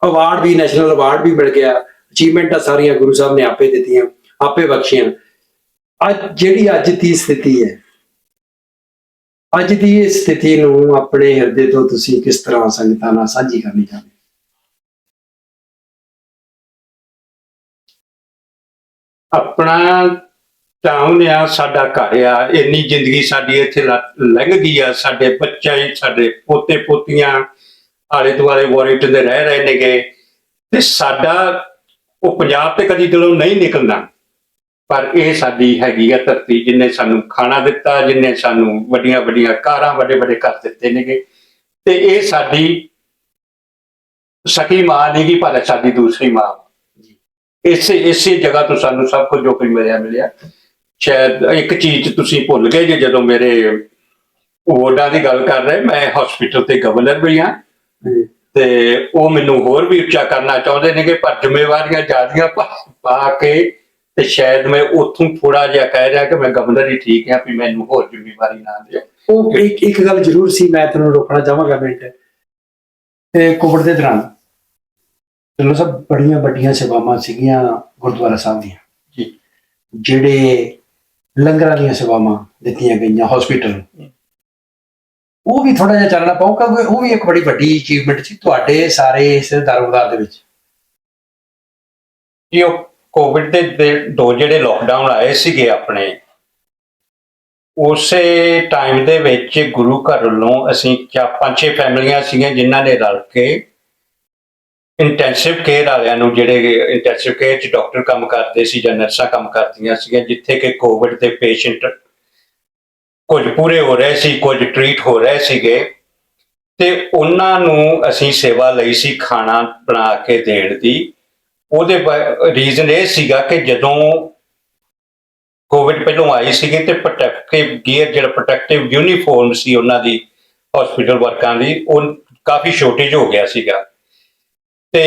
[SPEAKER 1] ਅਵਾਰਡ ਵੀ ਨੈਸ਼ਨਲ ਅਵਾਰਡ ਵੀ ਮਿਲ ਗਿਆ। ਅਚੀਵਮੈਂਟਾਂ ਸਾਰੀਆਂ ਗੁਰੂ ਸਾਹਿਬ ਨੇ ਆਪੇ ਦਿੱਤੀਆਂ, ਆਪੇ ਬਖਸ਼ੀਆਂ। ਅੱਜ ਜਿਹੜੀ ਅੱਜ ਦੀ ਸਥਿਤੀ ਹੈ ਅੱਜ ਦੀ ਇਸ ਸਥਿਤੀ ਨੂੰ ਆਪਣੇ ਹਿਰਦੇ ਤੋਂ ਤੁਸੀਂ ਕਿਸ ਤਰ੍ਹਾਂ ਸੰਗਤਾਂ ਨਾਲ ਸਾਂਝੀ ਕਰਨੀ ਚਾਹੁੰਦੇ ਹੋ?
[SPEAKER 2] ਆਪਣਾ ਟਾਊਨ ਆ ਸਾਡਾ ਘਰ ਆ, ਇੰਨੀ ਜ਼ਿੰਦਗੀ ਸਾਡੀ ਇੱਥੇ ਲ- ਲੰਘ ਗਈ ਆ, ਸਾਡੇ ਬੱਚੇ, ਸਾਡੇ ਪੋਤੇ ਪੋਤੀਆਂ ਆਲੇ ਦੁਆਲੇ ਵਾਰਿਟ ਦੇ ਰਹਿ ਰਹੇ ਨੇਗੇ ਤੇ ਸਾਡਾ ਉਹ ਪੰਜਾਬ ਤੇ ਕਦੀ ਦਿਲੋਂ ਨਹੀਂ ਨਿਕਲਦਾ ਪਰ ਇਹ ਸਾਡੀ ਹੈਗੀ ਆ ਧਰਤੀ ਜਿਨੇ ਸਾਨੂੰ ਖਾਣਾ ਦਿੱਤਾ ਜਿਨੇ ਸਾਨੂੰ ਵੱਡੀਆਂ ਵੱਡੀਆਂ ਕਾਰਾਂ ਵੱਡੇ ਵੱਡੇ ਘਰ ਦਿੱਤੇ ਨੇਗੇ। ਤੇ ਇਹ ਸਾਡੀ ਸਕੀ ਮਾਂ ਨਹੀਂ ਗੀ ਪਰ ਸਾਡੀ ਦੂਸਰੀ ਮਾਂ ਇਸੇ ਇਸੇ ਜਗ੍ਹਾ ਤੋਂ ਸਾਨੂੰ ਸਭ ਕੁਝ ਜੋ ਕੁਝ ਮਿਲਿਆ ਮਿਲਿਆ। ਸ਼ਾਇਦ ਇੱਕ ਚੀਜ਼ ਤੁਸੀਂ ਭੁੱਲ ਗਏ ਜੇ ਜਦੋਂ ਮੇਰੇ ਵੋਟਾਂ ਦੀ ਗੱਲ ਕਰ ਰਹੇ ਮੈਂ ਹਸਪੀਟਲ ਤੇ ਗਵਰਨਰ ਵੀ ਹਾਂ। ਤੇ ਉਹ ਮੈਨੂੰ ਹੋਰ ਵੀ ਉੱਚਾ ਕਰਨਾ ਚਾਹੁੰਦੇ ਨੇ ਕਿ ਪਰ ਜ਼ਿੰਮੇਵਾਰੀਆਂ ਜ਼ਿਆਦੀਆਂ ਪਾ ਕੇ ਤੇ ਸ਼ਾਇਦ ਮੈਂ ਉੱਥੋਂ ਥੋੜਾ ਜਿਹਾ ਕਹਿ ਰਿਹਾ ਕਿ ਮੈਂ ਗਵਰਨਰ ਹੀ ਠੀਕ ਹਾਂ ਵੀ ਮੈਨੂੰ ਹੋਰ ਜ਼ਿੰਮੇਵਾਰੀ ਨਾ ਦਿਓ।
[SPEAKER 1] ਉਹ ਇੱਕ ਇੱਕ ਗੱਲ ਜ਼ਰੂਰ ਸੀ ਮੈਂ ਤੁਹਾਨੂੰ ਰੋਕਣਾ ਚਾਹਾਂਗਾ ਮਿੰਟ। ਤੇ ਕੋਵਿਡ ਦੇ ਦੌਰਾਨ ਚਲੋ ਸਭ ਬੜੀਆਂ ਵੱਡੀਆਂ ਸੇਵਾਵਾਂ ਸੀਗੀਆਂ ਗੁਰਦੁਆਰਾ ਸਾਹਿਬ ਦੀਆਂ।
[SPEAKER 2] ਜੀ।
[SPEAKER 1] ਜਿਹੜੇ ਲੰਗਰਾਂ ਦੀਆਂ ਸੇਵਾਵਾਂ ਦਿੱਤੀਆਂ ਗਈਆਂ ਹਸਪੀਟਲ ਉਹ ਵੀ ਥੋੜਾ ਜਿਹਾ ਚੱਲਣਾ ਪਊਗਾ ਕਿਉਂਕਿ ਉਹ ਵੀ ਇੱਕ ਬੜੀ ਵੱਡੀ ਅਚੀਵਮੈਂਟ ਸੀ ਤੁਹਾਡੇ ਸਾਰੇ ਇਸ ਦਰਬਾਰ ਦੇ ਵਿੱਚ।
[SPEAKER 2] ਉਹ ਕੋਵਿਡ ਦੇ ਦੇ ਦੋ ਜਿਹੜੇ ਲੋਕਡਾਊਨ ਆਏ ਸੀਗੇ ਆਪਣੇ, ਉਸੇ ਟਾਈਮ ਦੇ ਵਿੱਚ ਗੁਰੂ ਘਰ ਵੱਲੋਂ ਅਸੀਂ ਚਾ ਪੰਜ ਛੇ ਫੈਮਲੀਆਂ ਸੀਗੀਆਂ ਜਿਨ੍ਹਾਂ ਨੇ ਰਲ ਕੇ ਇੰਟੈਂਸਿਵ ਕੇਅਰ ਵਾਲਿਆਂ ਨੂੰ ਜਿਹੜੇ ਇੰਟੈਂਸਿਵ ਕੇਅਰ 'ਚ ਡਾਕਟਰ ਕੰਮ ਕਰਦੇ ਸੀ ਜਾਂ ਨਰਸਾਂ ਕੰਮ ਕਰਦੀਆਂ ਸੀਗੀਆਂ, ਜਿੱਥੇ ਕਿ ਕੋਵਿਡ ਦੇ ਪੇਸ਼ੈਂਟ ਕੁਝ ਪੂਰੇ ਹੋ ਰਹੇ ਸੀ, ਕੁਝ ਟ੍ਰੀਟ ਹੋ ਰਹੇ ਸੀਗੇ ਤੇ ਉਹਨਾਂ ਨੂੰ ਅਸੀਂ ਸੇਵਾ ਲਈ ਸੀ ਖਾਣਾ ਬਣਾ ਕੇ ਦੇਣ ਦੀ। ਉਹਦੇ ਰੀਜ਼ਨ ਇਹ ਸੀਗਾ ਕਿ ਜਦੋਂ ਕੋਵਿਡ ਪਹਿਲੋਂ ਆਈ ਸੀਗੀ ਤੇ ਪ੍ਰੋਟੈਕਟਿਵ ਗੀਅਰ ਜਿਹੜਾ ਪ੍ਰੋਟੈਕਟਿਵ ਯੂਨੀਫਾਰਮ ਸੀ ਉਹਨਾਂ ਦੀ ਹਸਪੀਟਲ ਵਰਕਾਂ ਦੀ, ਉਹ ਕਾਫੀ ਸ਼ੋਰਟੇਜ ਹੋ ਗਿਆ ਸੀਗਾ। ਤੇ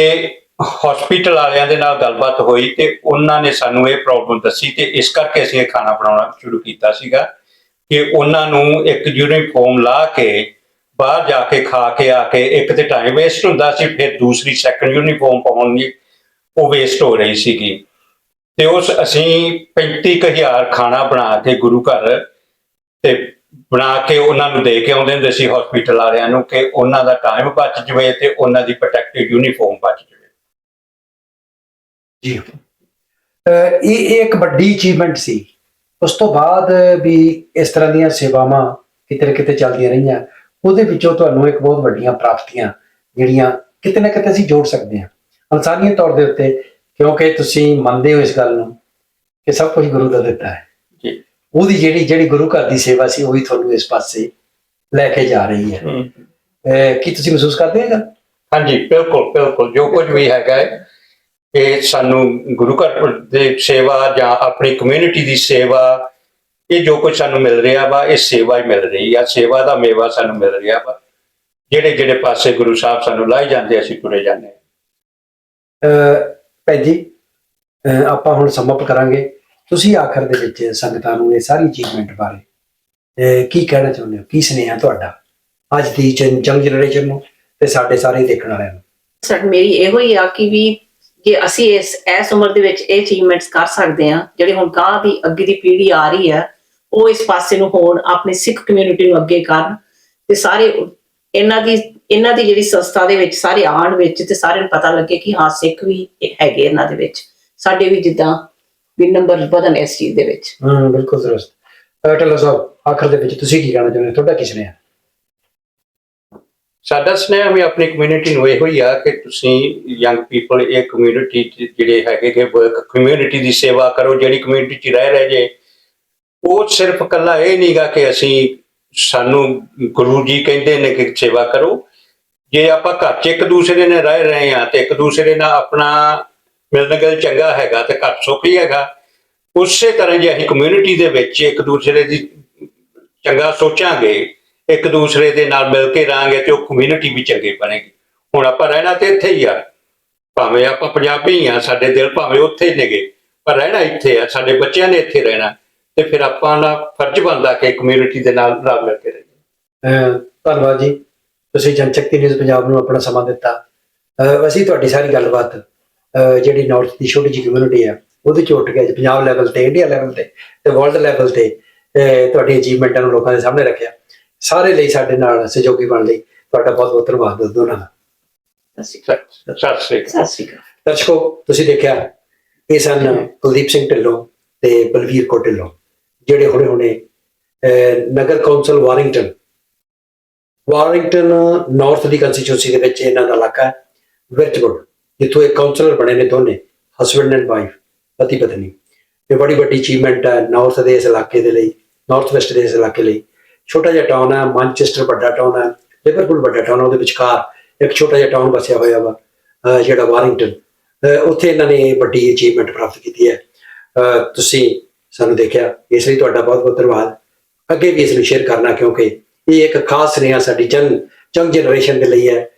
[SPEAKER 2] ਹਸਪੀਟਲ ਵਾਲਿਆਂ ਦੇ ਨਾਲ ਗੱਲਬਾਤ ਹੋਈ ਤੇ ਉਹਨਾਂ ਨੇ ਸਾਨੂੰ ਇਹ ਪ੍ਰੋਬਲਮ ਦੱਸੀ ਤੇ ਇਸ ਕਰਕੇ ਅਸੀਂ ਇਹ ਖਾਣਾ ਬਣਾਉਣਾ ਸ਼ੁਰੂ ਕੀਤਾ ਸੀਗਾ ਕਿ ਉਹਨਾਂ ਨੂੰ ਇੱਕ ਯੂਨੀਫਾਰਮ ਲਾ ਕੇ ਬਾਹਰ ਜਾ ਕੇ ਖਾ ਕੇ ਆ ਕੇ ਇੱਕ ਤੇ ਟਾਈਮ ਵੇਸਟ ਹੁੰਦਾ ਸੀ, ਫਿਰ ਦੂਸਰੀ ਸੈਕੰਡ ਯੂਨੀਫਾਰਮ ਪਾਉਣ ਦੀ ਉਹ ਵੇਸਟ ਹੋ ਰਹੀ ਸੀਗੀ। ਤੇ ਉਸ ਅਸੀਂ 35000 ਖਾਣਾ ਬਣਾ ਕੇ ਗੁਰੂ ਘਰ ਤੇ ਬਣਾ ਕੇ ਉਹਨਾਂ ਨੂੰ ਦੇ ਕੇ ਆਉਂਦੇ ਹੁੰਦੇ ਸੀ ਹਸਪੀਟਲ ਵਾਲਿਆਂ ਨੂੰ ਕਿ ਉਹਨਾਂ ਦਾ ਟਾਈਮ ਬਚ ਜਵੇ ਤੇ ਉਹਨਾਂ ਦੀ ਪ੍ਰੋਟੈਕਟਿਵ ਯੂਨੀਫਾਰਮ ਬਚ ਜਵੇ।
[SPEAKER 1] ਜੀ। ਇਹ ਇੱਕ ਵੱਡੀ ਅਚੀਵਮੈਂਟ ਸੀ। ਉਸ ਤੋਂ ਬਾਅਦ ਵੀ ਇਸ ਤਰ੍ਹਾਂ ਦੀਆਂ ਸੇਵਾਵਾਂ ਕਿਤੇ ਨਾ ਕਿਤੇ ਚੱਲਦੀਆਂ ਰਹੀਆਂ। ਉਹਦੇ ਵਿੱਚੋਂ ਤੁਹਾਨੂੰ ਇੱਕ ਬਹੁਤ ਵੱਡੀਆਂ ਪ੍ਰਾਪਤੀਆਂ ਜਿਹੜੀਆਂ ਕਿਤੇ ਨਾ ਕਿਤੇ ਅਸੀਂ ਜੋੜ ਸਕਦੇ ਹਾਂ। ਇਨਸਾਨੀਅਤ ਤੌਰ ਦੇ ਉੱਤੇ ਕਿਉਂਕਿ ਤੁਸੀਂ ਮੰਨਦੇ ਹੋ ਇਸ ਗੱਲ ਨੂੰ ਕਿ ਸਭ ਕੁਝ ਗੁਰੂ ਦਾ ਦਿੱਤਾ ਹੈ।
[SPEAKER 2] ਜੀ।
[SPEAKER 1] ਉਹਦੀ ਜਿਹੜੀ ਜਿਹੜੀ ਗੁਰੂ ਘਰ ਦੀ ਸੇਵਾ ਸੀ ਉਹ ਤੁਹਾਨੂੰ ਇਸ ਪਾਸੇ ਲੈ ਕੇ ਜਾ ਰਹੀ ਹੈ। ਕੀ ਤੁਸੀਂ ਮਹਿਸੂਸ ਕਰਦੇ ਹੋ
[SPEAKER 2] ਹਾਂਜੀ ਬਿਲਕੁਲ ਬਿਲਕੁਲ। ਜੋ ਕੁਝ ਵੀ ਹੈਗਾ ਹੈ ਇਹ ਸਾਨੂੰ ਗੁਰੂ ਘਰ ਦੇ ਸੇਵਾ ਜਾਂ ਆਪਣੀ ਕਮਿਊਨਿਟੀ ਦੀ ਸੇਵਾ ਇਹ ਜੋ ਕੁਝ ਸਾਨੂੰ ਮਿਲ ਰਿਹਾ ਵਾ ਇਹ ਸੇਵਾ ਹੀ ਮਿਲ ਰਹੀ ਆ। ਸੇਵਾ ਦਾ ਮੇਵਾ ਸਾਨੂੰ ਮਿਲ ਰਿਹਾ ਵਾ। ਜਿਹੜੇ ਜਿਹੜੇ ਪਾਸੇ ਗੁਰੂ ਸਾਹਿਬ ਸਾਨੂੰ ਲਾਈ ਜਾਂਦੇ ਅਸੀਂ ਤੁਰੇ ਜਾਂਦੇ
[SPEAKER 1] ਭੈਣ ਜੀ ਆਪਾਂ ਹੁਣ ਸਮਾਪਤ ਕਰਾਂਗੇ। ਤੁਸੀਂ ਆਖਰ ਦੇ ਵਿੱਚ ਸੰਗਤਾਂ ਨੂੰ ਇਹ ਸਾਰੀ ਅਚੀਵਮੈਂਟ ਬਾਰੇ ਕੀ ਕਹਿਣਾ ਚਾਹੁੰਦੇ ਹੋ? ਕੀ ਸੁਨੇਹਾ ਤੁਹਾਡਾ? ਅੱਜ ਦੀ ਜੰਗ ਜਨਰੇਸ਼ਨ ਨੂੰ ਤੇ ਸਾਡੇ ਸਾਰੇ ਦੇਖਣ ਵਾਲਿਆਂ ਨੂੰ।
[SPEAKER 3] ਸਰ, ਮੇਰੀ ਇਹੋ ਹੀ ਆ ਕਿ ਵੀ ਜੇ ਅਸੀਂ ਇਸ ਇਸ ਉਮਰ ਦੇ ਵਿੱਚ ਇਹ ਅਚੀਵਮੈਂਟਸ ਕਰ ਸਕਦੇ ਆ ਜਿਹੜੇ ਹੁਣ ਗਾਂ ਦੀ ਅੱਗੇ ਦੀ ਪੀੜ੍ਹੀ ਆ ਰਹੀ ਹੈ, ਉਹ ਇਸ ਪਾਸੇ ਨੂੰ ਹੋਣ, ਆਪਣੀ ਸਿੱਖ ਕਮਿਊਨਿਟੀ ਨੂੰ ਅੱਗੇ ਕਰਨ ਤੇ ਸਾਰੇ ਇਹਨਾਂ ਦੀ ਇਹਨਾਂ ਦੀ ਜਿਹੜੀ ਸੰਸਥਾ ਦੇ ਵਿੱਚ ਸਾਰੇ ਆਣ ਵਿੱਚ ਤੇ ਸਾਰਿਆਂ ਨੂੰ ਪਤਾ ਲੱਗੇ ਕਿ ਹਾਂ ਸਿੱਖ ਵੀ ਹੈਗੇ ਇਹਨਾਂ ਦੇ ਵਿੱਚ। ਸਾਡੇ ਵੀ ਜਿੱਦਾਂ ਵੀ ਨੰਬਰ ਵਧਣ ਇਸ ਚੀਜ਼ ਦੇ ਵਿੱਚ।
[SPEAKER 1] ਹਾਂ ਬਿਲਕੁਲ ਦਰਸਤ ਟੱਲਰ ਸਾਹਿਬ ਆਖਰ ਦੇ ਵਿੱਚ ਤੁਸੀਂ ਕੀ ਕਹਿਣਾ ਚਾਹੁੰਦੇ ਹੋ? ਤੁਹਾਡਾ ਕਿਸ ਨੇ ਆ
[SPEAKER 2] ਸਾਡਾ ਸੁਨੇਹਾ ਵੀ ਆਪਣੀ ਕਮਿਊਨਿਟੀ ਨੂੰ ਇਹੋ ਹੀ ਆ ਕਿ ਤੁਸੀਂ ਯੰਗ ਪੀਪਲ ਇਹ ਕਮਿਊਨਿਟੀ ਜਿਹੜੇ ਹੈਗੇ ਕਿ ਕਮਿਊਨਿਟੀ ਦੀ ਸੇਵਾ ਕਰੋ ਜਿਹੜੀ ਕਮਿਊਨਿਟੀ 'ਚ ਰਹਿ ਰਹੇ ਜੇ। ਉਹ ਸਿਰਫ ਕੱਲਾ ਇਹ ਨਹੀਂਗਾ ਕਿ ਅਸੀਂ ਸਾਨੂੰ ਗੁਰੂ ਜੀ ਕਹਿੰਦੇ ਨੇ ਕਿ ਸੇਵਾ ਕਰੋ। ਜੇ ਆਪਾਂ ਘਰ 'ਚ ਇੱਕ ਦੂਸਰੇ ਨਾਲ ਰਹਿ ਰਹੇ ਆ ਤੇ ਇੱਕ ਦੂਸਰੇ ਨਾਲ ਆਪਣਾ ਮਿਲਣ ਗਿਲ ਚੰਗਾ ਹੈਗਾ ਤੇ ਘਰ ਸੁੱਖ ਹੀ ਹੈਗਾ, ਉਸੇ ਤਰ੍ਹਾਂ ਜੇ ਅਸੀਂ ਕਮਿਊਨਿਟੀ ਦੇ ਵਿੱਚ ਇੱਕ ਦੂਸਰੇ ਦੀ ਚੰਗਾ ਸੋਚਾਂਗੇ, ਇੱਕ ਦੂਸਰੇ ਦੇ ਨਾਲ ਮਿਲ ਕੇ ਰਹਾਂਗੇ ਤੇ ਉਹ ਕਮਿਊਨਿਟੀ ਵੀ ਚੰਗੀ ਬਣੇਗੀ। ਹੁਣ ਆਪਾਂ ਰਹਿਣਾ ਤੇ ਇੱਥੇ ਹੀ ਆ, ਭਾਵੇਂ ਆਪਾਂ ਪੰਜਾਬੀ ਆ, ਸਾਡੇ ਦਿਲ ਭਾਵੇਂ ਉੱਥੇ ਹੀ ਨੇਗੇ, ਪਰ ਰਹਿਣਾ ਇੱਥੇ ਆ, ਸਾਡੇ ਬੱਚਿਆਂ ਨੇ ਇੱਥੇ ਰਹਿਣਾ, ਤੇ ਫਿਰ ਆਪਾਂ ਦਾ ਫਰਜ਼ ਬਣਦਾ ਕਿ ਕਮਿਊਨਿਟੀ ਦੇ ਨਾਲ ਰਲ ਮਿਲ ਕੇ ਰਹੀਏ।
[SPEAKER 1] ਧੰਨਵਾਦ ਜੀ। ਤੁਸੀਂ ਜਨਸ਼ਕਤੀ ਨਿਊਜ਼ ਪੰਜਾਬ ਨੂੰ ਆਪਣਾ ਸਮਾਂ ਦਿੱਤਾ। ਅਸੀਂ ਤੁਹਾਡੀ ਸਾਰੀ ਗੱਲਬਾਤ ਜਿਹੜੀ ਨਾਰਥ ਦੀ ਛੋਟੀ ਜਿਹੀ ਕਮਿਊਨਿਟੀ ਆ ਉਹਦੇ ਚ ਉੱਠ ਕੇ ਅੱਜ ਪੰਜਾਬ ਲੈਵਲ ਤੇ ਇੰਡੀਆ ਲੈਵਲ ਤੇ ਤੇ ਵਰਲਡ ਲੈਵਲ ਤੇ ਤੁਹਾਡੀ ਅਚੀਵਮੈਂਟਾਂ ਨੂੰ ਲੋਕਾਂ ਦੇ ਸਾਹਮਣੇ ਰੱਖਿਆ। ਸਾਰੇ ਲਈ ਸਾਡੇ ਨਾਲ ਸਹਿਯੋਗੀ ਬਣ ਲਈ। ਤੁਹਾਡਾ ਬਹੁਤ ਬਹੁਤ ਧੰਨਵਾਦ ਦੋਨਾਂ ਦਾ
[SPEAKER 3] ਸਤਿ
[SPEAKER 2] ਸਤਿ ਸਤਿ ਸ੍ਰੀ ਅਕਾਲ।
[SPEAKER 3] ਸ਼੍ਰੀ ਅਕਾਲ।
[SPEAKER 1] ਦਰਸ਼ਕੋ ਤੁਸੀਂ ਦੇਖਿਆ ਇਹ ਸਨ ਕੁਲਦੀਪ ਸਿੰਘ ਢਿੱਲੋਂ ਤੇ ਬਲਵੀਰ ਕੌਰ ਢਿੱਲੋਂ ਜਿਹੜੇ ਹੁਣੇ ਹੁਣੇ ਅਹ, ਨਗਰ ਕੌਂਸਲ ਵਾਰਿੰਗਟਨ ਵਾਰਿੰਗਟਨ ਨਾਰਥ ਦੀ ਕੰਸਟੀਚੁਐਂਸੀ ਦੇ ਵਿੱਚ ਇਹਨਾਂ ਦਾ ਇਲਾਕਾ ਹੈ ਵਿਰਚਵੁੱਡ ਜਿੱਥੋਂ ਇੱਕ ਕਾਉਂਸਲਰ ਬਣੇ ਨੇ ਦੋਨੇ ਹਸਬੰਡ ਐਂਡ ਵਾਈਫ ਪਤੀ ਪਤਨੀ ਇਹ ਬੜੀ ਵੱਡੀ ਅਚੀਵਮੈਂਟ ਹੈ ਨਾਰਥ ਦੇ ਇਸ ਇਲਾਕੇ ਦੇ ਲਈ, ਨਾਰਥ ਵੈਸਟ ਦੇ ਇਸ ਇਲਾਕੇ ਲਈ। ਛੋਟਾ ਜਿਹਾ ਟਾਊਨ ਹੈ ਮਾਨਚੈਸਟਰ ਵੱਡਾ ਟਾਊਨ ਹੈ ਲਿਵਰਪੂਲ ਵੱਡਾ ਟਾਊਨ ਉਹਦੇ ਵਿਚਕਾਰ ਇੱਕ ਛੋਟਾ ਜਿਹਾ ਟਾਊਨ ਵਸਿਆ ਹੋਇਆ ਵਾ ਜਿਹੜਾ ਵਾਰਿੰਗਟਨ ਉੱਥੇ ਇਹਨਾਂ ਨੇ ਇਹ ਵੱਡੀ ਅਚੀਵਮੈਂਟ ਪ੍ਰਾਪਤ ਕੀਤੀ ਹੈ। ਤੁਸੀਂ ਸਾਨੂੰ ਦੇਖਿਆ, ਇਸ ਲਈ ਤੁਹਾਡਾ ਬਹੁਤ ਬਹੁਤ ਧੰਨਵਾਦ। ਅੱਗੇ ਵੀ ਇਸ ਨੂੰ ਸ਼ੇਅਰ ਕਰਨਾ, ਕਿਉਂਕਿ ਇਹ ਇੱਕ ਖਾਸ ਸੁਨੇਹਾ ਸਾਡੀ ਜਨ ਚੰਗ ਜਨਰੇਸ਼ਨ ਦੇ ਲਈ ਹੈ।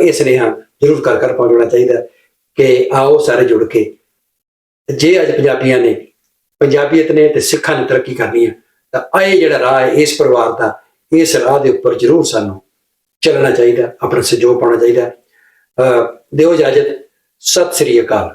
[SPEAKER 1] ਇਹ ਸੁਨੇਹਾ ਜ਼ਰੂਰ ਕਰ ਕਰ ਪਹੁੰਚਣਾ ਚਾਹੀਦਾ ਕਿ ਆਓ ਸਾਰੇ ਜੁੜ ਕੇ। ਜੇ ਅੱਜ ਪੰਜਾਬੀਆਂ ਨੇ ਪੰਜਾਬੀਅਤ ਨੇ ਤੇ ਸਿੱਖਾਂ ਨੇ ਤਰੱਕੀ ਕਰਨੀ ਹੈ, ਤਾਂ ਇਹ ਜਿਹੜਾ ਰਾਹ ਹੈ, ਇਸ ਪਰਿਵਾਰ ਦਾ, ਇਸ ਰਾਹ ਦੇ ਉੱਪਰ ਜ਼ਰੂਰ ਸਾਨੂੰ ਚੱਲਣਾ ਚਾਹੀਦਾ, ਆਪਣਾ ਸਹਿਯੋਗ ਪਾਉਣਾ ਚਾਹੀਦਾ ਦਿਓ ਇਜਾਜ਼ਤ। ਸਤਿ ਸ੍ਰੀ ਅਕਾਲ।